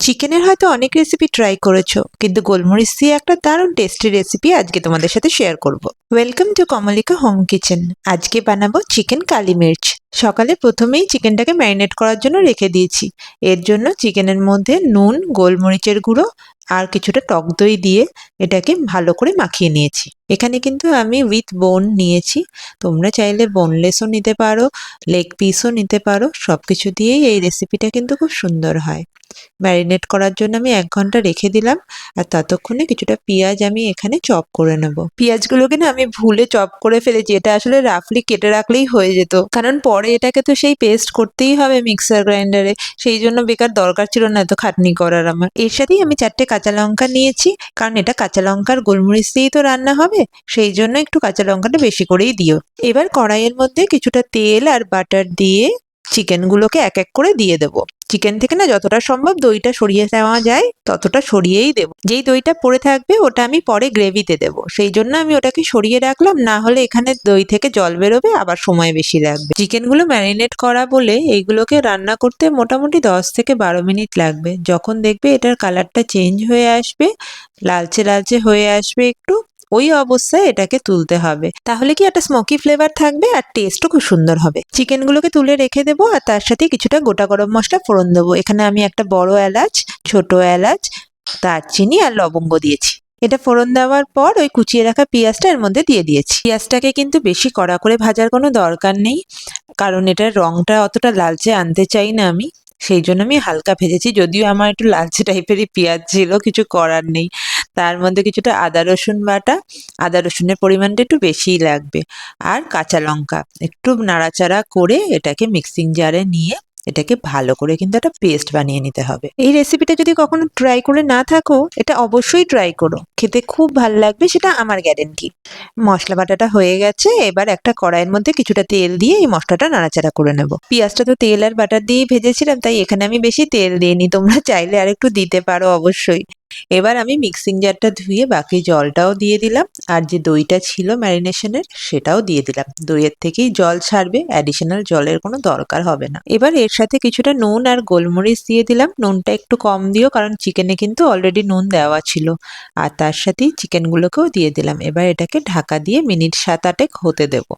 চিকেনের হয়তো অনেক রেসিপি ট্রাই করেছ, কিন্তু গোলমরিচ দিয়ে একটা দারুণ টেস্টি রেসিপি আজকে তোমাদের সাথে শেয়ার করব। Welcome to Kamalika home kitchen আজকে বানাবো চিকেন কালি মির্চ। সকালে প্রথমেই চিকেনটাকে ম্যারিনেট করার জন্য রেখে দিয়েছি। এর জন্য চিকেনের মধ্যে নুন, গোলমরিচের গুঁড়ো আর কিছুটা টক দই দিয়ে এটাকে ভালো করে মাখিয়ে নিয়েছি। এখানে কিন্তু আমি উইথ বোন নিয়েছি। তোমরা চাইলে বোনলেসও নিতে পারো লেগ পিসও নিতে পারো সব কিছু দিয়েই এই রেসিপিটা কিন্তু খুব সুন্দর হয়। ম্যারিনেট করার জন্য আমি এক ঘণ্টা রেখে দিলাম, আর ততক্ষণে কিছুটা পেঁয়াজ আমি এখানে চপ করে নেব। পেঁয়াজগুলোকে না আমি ভুলে চপ করে ফেলেছি, এটা আসলে রাফলি কেটে রাখলেই হয়ে যেত। কারণ পরে এটাকে তো সেই পেস্ট করতেই হবে মিক্সার গ্রাইন্ডারে সেই জন্য বেকার দরকার ছিল না এত খাটনি করার আমার। এর সাথেই আমি চারটে কাঁচা লঙ্কা নিয়েছি, কারণ এটা কাঁচা লঙ্কার গোলমরিচ দিয়েই তো রান্না হবে সেই জন্য একটু কাঁচা লঙ্কাটা বেশি করেই দিও। এবার কড়াইয়ের মধ্যে কিছুটা তেল আর বাটার দিয়ে চিকেনগুলোকে এক এক করে দিয়ে দেবো। চিকেন থেকে না যতটা সম্ভব দইটা সরিয়ে দেওয়া যায়, ততটা সরিয়েই দেবো। যেই দইটা পড়ে থাকবে ওটা আমি পরে গ্রেভিতে দেব। সেই জন্য আমি ওটাকে সরিয়ে রাখলাম, না হলে এখানে দই থেকে জল বেরোবে, আবার সময় বেশি লাগবে। চিকেনগুলো ম্যারিনেট করা বলে এইগুলোকে রান্না করতে মোটামুটি দশ থেকে বারো মিনিট লাগবে। যখন দেখবে এটার কালারটা চেঞ্জ হয়ে আসবে, লালচে লালচে হয়ে আসবে একটু ওই অবস্থায় এটাকে তুলতে হবে। তাহলে কি একটা স্মোকি ফ্লেভার থাকবে আর টেস্টও খুব সুন্দর হবে। চিকেনগুলোকে তুলে রেখে দেবো আর তার সাথে কিছুটা গোটা গরম মশলা ফোড়ন দেবো। এখানে আমি একটা বড় এলাচ, ছোট এলাচ, দারচিনি আর লবঙ্গ দিয়েছি। এটা ফোড়ন দেওয়ার পর ওই কুচিয়ে রাখা পেঁয়াজটা এর মধ্যে দিয়ে দিয়েছি। পেঁয়াজটাকে কিন্তু বেশি কড়া করে ভাজার কোনো দরকার নেই, কারণ এটার রংটা অতটা লালচে আনতে চাই না আমি। সেই জন্য আমি হালকা ভেজেছি, যদিও আমার একটু লালচে টাইপেরই পেঁয়াজ ছিল, কিছু করার নেই। তার মধ্যে কিছুটা আদা রসুন বাটা, আদা রসুনের পরিমাণটা একটু বেশিই লাগবে। আর কাঁচা লঙ্কা, একটু নাড়াচাড়া করে এটাকে মিক্সিং জারে নিয়ে এটাকে ভালো করে কিন্তু একটা পেস্ট বানিয়ে নিতে হবে। এই রেসিপিটা যদি কখনো ট্রাই করে না থাকো, এটা অবশ্যই ট্রাই করো। খেতে খুব ভালো লাগবে, সেটা আমার গ্যারেন্টি মশলা বাটাটা হয়ে গেছে, এবার একটা কড়াইয়ের মধ্যে কিছুটা তেল দিয়ে এই মশলাটা নাড়াচাড়া করে নেব। পেঁয়াজটা তো তেল আর বাটার দিয়েই ভেজেছিলাম, তাই এখানে আমি বেশি তেল দিইনি, তোমরা চাইলে আর একটু দিতে পারো অবশ্যই। এবার আমি মিক্সিং জারটা ধুয়ে বাকি জলটাও দিয়ে দিলাম। আর যে দইটা ছিল ম্যারিনেশনের সেটাও দিয়ে দিলাম। দইয়ের থেকেই জল ছাড়বে অ্যাডিশনাল জলের কোনো দরকার হবে না। এবার এর সাথে কিছুটা নুন আর গোলমরিচ দিয়ে দিলাম। নুনটা একটু কম দিও, কারণ চিকেনে কিন্তু অলরেডি নুন দেওয়া ছিল। আর তার সাথেই চিকেনগুলোকেও দিয়ে দিলাম। এবার এটাকে ঢাকা দিয়ে মিনিট সাত আটেক হতে দেবো।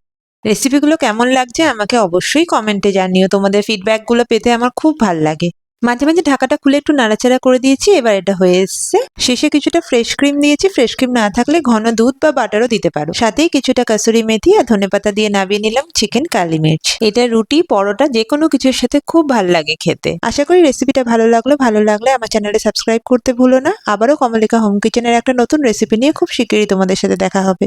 রেসিপিগুলো কেমন লাগছে আমাকে অবশ্যই কমেন্টে জানিও। তোমাদের ফিডব্যাকগুলো পেতে আমার খুব ভালো লাগে। মাঝে মাঝে ঢাকাটা খুলে একটু নাড়াচাড়া করে দিয়েছি, এবার এটা হয়ে এসছে। শেষে কিছুটা ফ্রেশ ক্রিম দিয়েছি ফ্রেশ ক্রিম না থাকলে ঘন দুধ বা বাটারও দিতে পারো। সাথেই কিছুটা কাসুরি মেথি আর ধনেপাতা দিয়ে নামিয়ে নিলাম চিকেন কালি মির্চ। এটা রুটি, পরোটা যে কোনো কিছুর সাথে খুব ভালো লাগে খেতে। আশা করি রেসিপিটা ভালো লাগল। ভালো লাগলে আমার চ্যানেলে সাবস্ক্রাইব করতে ভুলো না। আবারও কমলিকা হোম কিচেনের একটা নতুন রেসিপি নিয়ে খুব শীঘ্রই তোমাদের সাথে দেখা হবে।